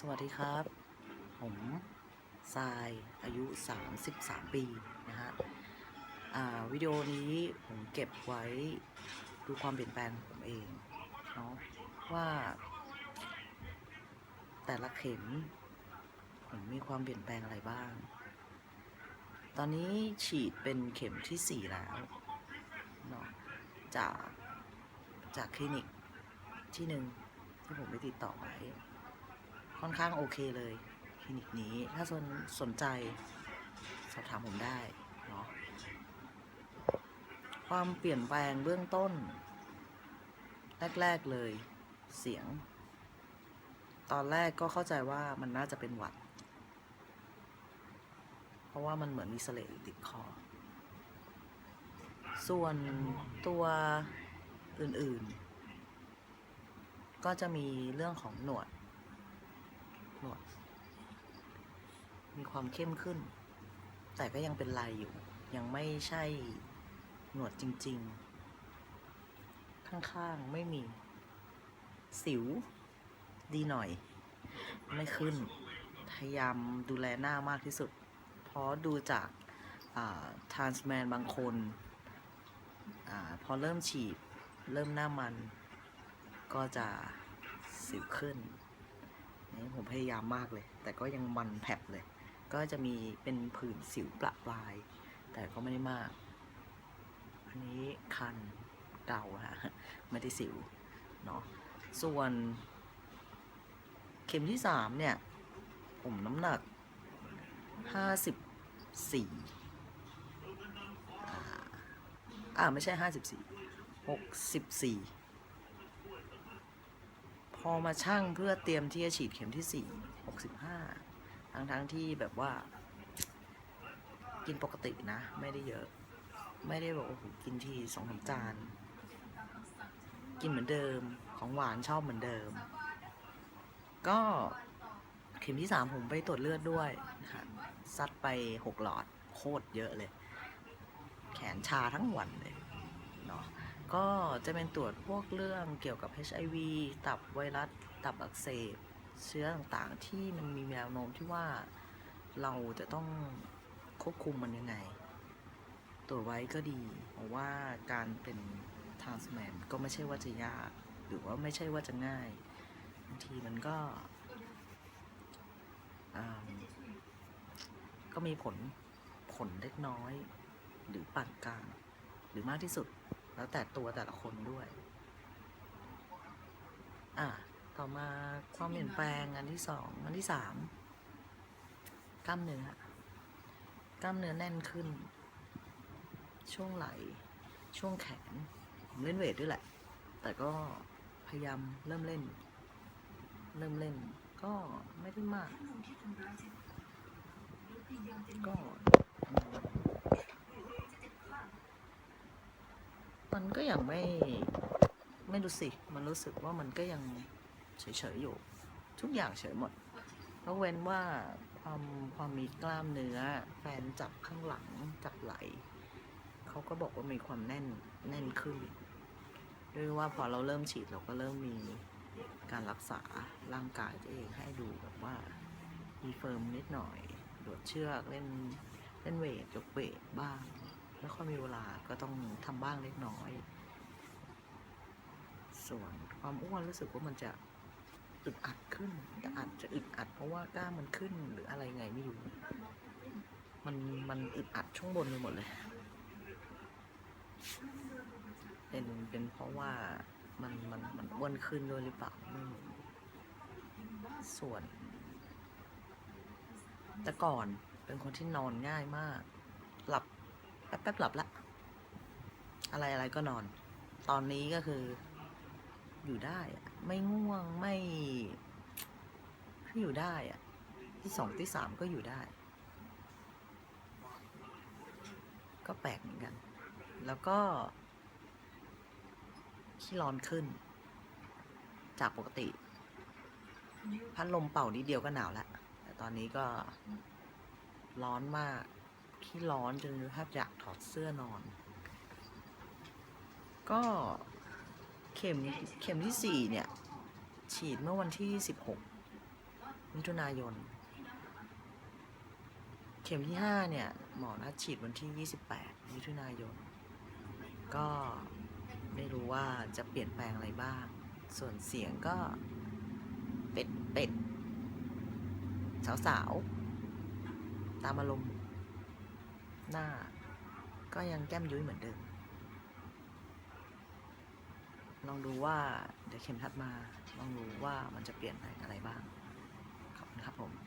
สวัสดีครับ ผมทรายอายุ 33 ปี นะฮะวิดีโอนี้ผมเก็บไว้ดูความเปลี่ยนแปลงของผมเองเนาะว่า แต่ละเข็ม ผมมีความเปลี่ยนแปลงอะไรบ้าง ตอนนี้ฉีดเป็นเข็มที่ 4 แล้วเนาะจากจากคลินิกที่หนึ่งที่ผมไปติดต่อไว้ ค่อนข้างโอเคเลยคลินิกนี้ถ้าสนสนใจสอบถามผมได้เนาะความเปลี่ยนแปลงเบื้องต้น แรก ๆ เลยเสียง ตอนแรกก็เข้าใจว่ามันน่าจะเป็นหวัด เพราะว่ามันเหมือนมีเสลดติดคอ ส่วนตัวอื่นๆ ก็จะมีเรื่องของหนวด หนวด มีความเข้มขึ้น แต่ก็ยังเป็นลายอยู่ ยังไม่ใช่หนวดจริง ๆ ข้างๆ ไม่มี สิว ดีหน่อย ไม่ขึ้น พยายามดูแลหน้ามากที่สุด เพราะดูจากทรานส์แมนบางคนอพอเริ่มฉีด เริ่มหน้ามัน ก็จะสิวขึ้น ผมพยายามมากเลย แต่ก็ยังมันแผลบเลย ก็จะมีเป็นผื่นสิวประปราย แต่ก็ไม่ได้มาก อันนี้คันเก่าฮะไม่ได้สิวเนาะส่วน เข็มที่สามเนี่ย ผมน้ำหนักห้าสิบสี่อ่าไม่ใช่ห้าสิบสี่หกสิบสี่ อมาชั่งเพื่อเตรียมที่จะฉีดเข็มที่สี่หกสิบห้าทั้งทั้งที่แบบว่า กินปกตินะ ไม่ได้เยอะ ไม่ได้บอกโอ้โหกินทีสองสามจาน กินเหมือนเดิมของหวานชอบเหมือนเดิม ก็เข็มที่สามผมไปตรวจเลือดด้วยนะคะซัดไปหกหลอดโคตรเยอะเลย แขนชาทั้งวันเลย ก็จะเป็นตรวจพวกเรื่องเกี่ยวกับ HIV ตับไวรัส ตับอักเสบ เชื้อต่างๆ ที่มันมีแนวโน้มที่ว่าเราจะต้องควบคุมมันยังไง ตรวจไว้ก็ดีเพราะว่าการเป็นทานส์แมนก็ไม่ใช่ว่าจะยาก หรือว่าไม่ใช่ว่าจะง่ายบางทีมันก็ก็มีผลผลเล็กน้อย หรือปานกลาง หรือมากที่สุด แล้วแต่ตัวแต่ละคนด้วย อะต่อมาความเปลี่ยนแปลงอันที่สองอันที่สามกล้ามเนื้อกล้ามเนื้อแน่นขึ้น ช่วงไหล่ ช่วงแขน ผมเล่นเวทด้วยแหละ แต่ก็พยายามเริ่มเล่น เริ่มเล่น ก็ไม่ได้มาก ก็อืม มันก็ยังไม่ไม่รู้สิ มันรู้สึกว่ามันก็ยังเฉยๆอยู่ ทุกอย่างเฉยหมดยกเว้นว่าความความมีกล้ามเนื้อ แฟนจับข้างหลังจับไหลเขาก็บอกว่ามีความแน่นแน่นขึ้นด้วยว่าพอเราเริ่มฉีดเราก็เริ่มมีการรักษาร่างกายตัวเองให้ดูแบบว่ามีเฟิร์มนิดหน่อย โดดเชือกเล่นเล่นเวทยกเวทบ้าง แล้วค่อยมีเวลาก็ต้องทำบ้างเล็กน้อย ส่วนความอ้วนรู้สึกว่ามันจะอึดอัดขึ้นแต่อาจจะอึดอัด เพราะว่ากล้ามมันขึ้นหรืออะไรไงไม่รู้มันมันอึดอัดช่วงบนไปหมดเลย เป็นเป็นเพราะว่ามันมันมันอ้วนขึ้นด้วยหรือเปล่าส่วน แต่ก่อนเป็นคนที่นอนง่ายมาก หลับ แป๊บแป๊บหลับละ อะไรอะไรก็นอน ตอนนี้ก็คือ อยู่ได้ไม่ง่วงไม่อยู่ได้อะที่สองที่สามก็อยู่ได้ ก็แปลกเหมือนกัน แล้วก็ขี้ร้อนขึ้น จากปกติ พัดลมเป่านิดเดียวก็หนาวแล้วแต่ตอนนี้ก็ร้อนมาก ขี้ร้อนจนแทบอยากถอดเสื้อนอน ก็เข็มเข็มที่สี่เนี่ย ฉีดเมื่อวันที่สิบหกถุนายน เข็มที่ห้าเนี่ย หมอนัดฉีดวันที่28มิถุนายน ก็ไม่รู้ว่าจะเปลี่ยนแปลงอะไรบ้าง ส่วนเสียงก็เป็ดเป็ดสาวสาวๆตามอารมณ์ หน้า ก็ยังแก้มยุ้ยเหมือนเดิม ลองดูว่าเดี๋ยวเข็มทัดมา ลองดูว่ามันจะเปลี่ยนอะไรบ้าง ขอบคุณครับผม